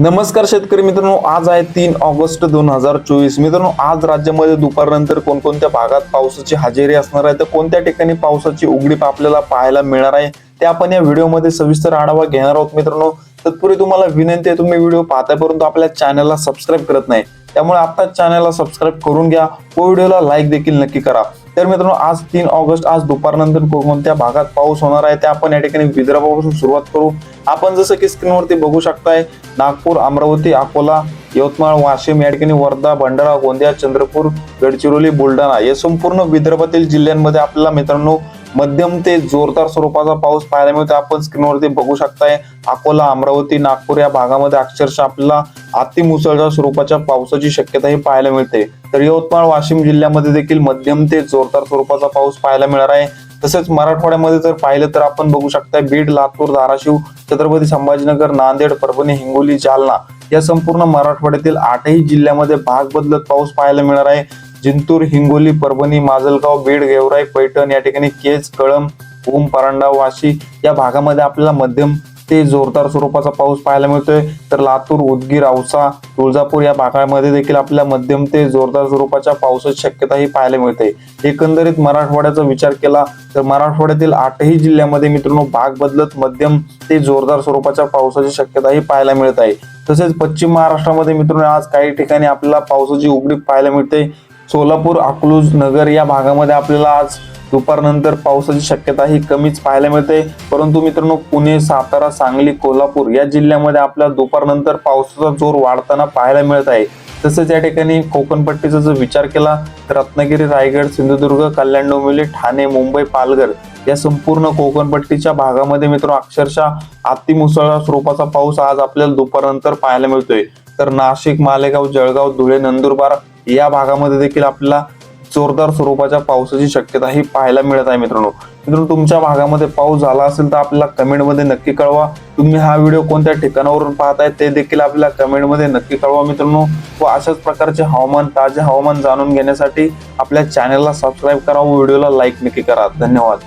नमस्कार शेतकरी मित्रांनो आज आहे तीन ऑगस्ट दोन हजार चोवीस. मित्रांनो आज राज्यामध्ये दुपारनंतर कोणकोणत्या भागात पावसाची हजेरी असणार आहे तर कोणत्या ठिकाणी पावसाची उघडीप आपल्याला पाहायला मिळणार आहे ते आपण या व्हिडिओमध्ये सविस्तर आढावा घेणार आहोत मित्रांनो. तत्पूर्वी तुम्हाला विनंती आहे तुम्ही व्हिडिओ पाहताय परंतु आपल्या चॅनलला सबस्क्राईब करत नाही. त्यामुळे आत्ताच चॅनलला सबस्क्राईब करून घ्या. व व्हिडिओला लाईक देखील नक्की करा. तर मित्रांनो आज तीन ऑगस्ट आज दुपारनंतर कोणत्या भागात पाऊस होणार आहे ते आपण या ठिकाणी विदर्भापासून सुरुवात करू. आपण जसं की स्क्रीनवरती बघू शकताय नागपूर अमरावती अकोला यवतमाळ वाशिम या ठिकाणी वर्धा भंडारा गोंदिया चंद्रपूर गडचिरोली बुलढाणा या संपूर्ण विदर्भातील जिल्ह्यांमध्ये आपल्याला मित्रांनो मध्यम ते जोरदार स्वरूपाचा पाऊस पाहायला मिळतो. आपण स्क्रीनवरती बघू शकताय अकोला अमरावती नागपूर या भागामध्ये अक्षरशः आपल्याला अतिमुसळधार स्वरूपाच्या पावसाची शक्यता ही पाहायला मिळते. तर यवतमाळ वाशिम जिल्ह्यामध्ये देखील मध्यम ते जोरदार स्वरूपाचा पाऊस पाहायला मिळणार आहे. तसेच मराठवाड्यामध्ये जर पाहिलं तर आपण बघू शकता बीड लातूर धाराशिव छत्रपती संभाजीनगर नांदेड परभणी हिंगोली जालना या संपूर्ण मराठवाड्यातील आठही जिल्ह्यामध्ये भाग बदलत पाऊस पाहायला मिळणार आहे. जिंतूर हिंगोली परभणी माजलगाव बीड गेवराई पैठण या ठिकाणी केज कळम ओम परांडा वाशी या भागामध्ये आपल्याला मध्यम ते जोरदार स्वरूपाचा पाऊस पाहायला मिळतोय. तर लातूर उदगीर औसा तुळजापूर या भागामध्ये देखील आपल्याला मध्यम ते जोरदार स्वरूपाच्या पावसाची शक्यताही पाहायला मिळते. एकंदरीत मराठवाड्याचा विचार केला तर मराठवाड्यातील आठही जिल्ह्यामध्ये मित्रांनो भाग बदलत मध्यम ते जोरदार स्वरूपाच्या पावसाची शक्यताही पाहायला मिळत आहे. तसेच पश्चिम महाराष्ट्रामध्ये मित्रांनो आज काही ठिकाणी आपल्याला पावसाची उघडीप पाहायला मिळते. सोलापूर अकलूज नगर या भागामध्ये आपल्याला आज दुपारनंतर पावसाची शक्यता ही कमीच पाहायला मिळते. परंतु मित्रांनो पुणे सातारा सांगली कोल्हापूर या जिल्ह्यामध्ये आपल्याला दुपारनंतर पावसाचा जोर वाढताना पाहायला मिळत आहे. तसेच या ठिकाणी कोकणपट्टीचा जर विचार केला तर रत्नागिरी रायगड सिंधुदुर्ग कल्याण डोंबिवली ठाणे मुंबई पालघर या संपूर्ण कोकणपट्टीच्या भागामध्ये मित्र अक्षरशः अतिमुसळधार स्वरूपाचा पाऊस आज आपल्याला दुपारनंतर पाहायला मिळतोय. तर नाशिक मालेगाव जळगाव धुळे नंदुरबार या भागामध्ये देखील आपल्याला जोरदार स्वरूपाच्या पावसाची शक्यता ही पाहायला मिळत आहे मित्रांनो. मित्रांनो तुमच्या भागामध्ये पाऊस झाला असेल तर आपल्याला कमेंटमध्ये नक्की कळवा. तुम्ही हा व्हिडिओ कोणत्या ठिकाणावरून पाहताय ते देखील आपल्याला कमेंटमध्ये नक्की कळवा मित्रांनो. व अशाच प्रकारचे हवामान ताजे हवामान जाणून घेण्यासाठी आपल्या चॅनलला सबस्क्राईब करा व व्हिडिओला लाईक नक्की करा. धन्यवाद.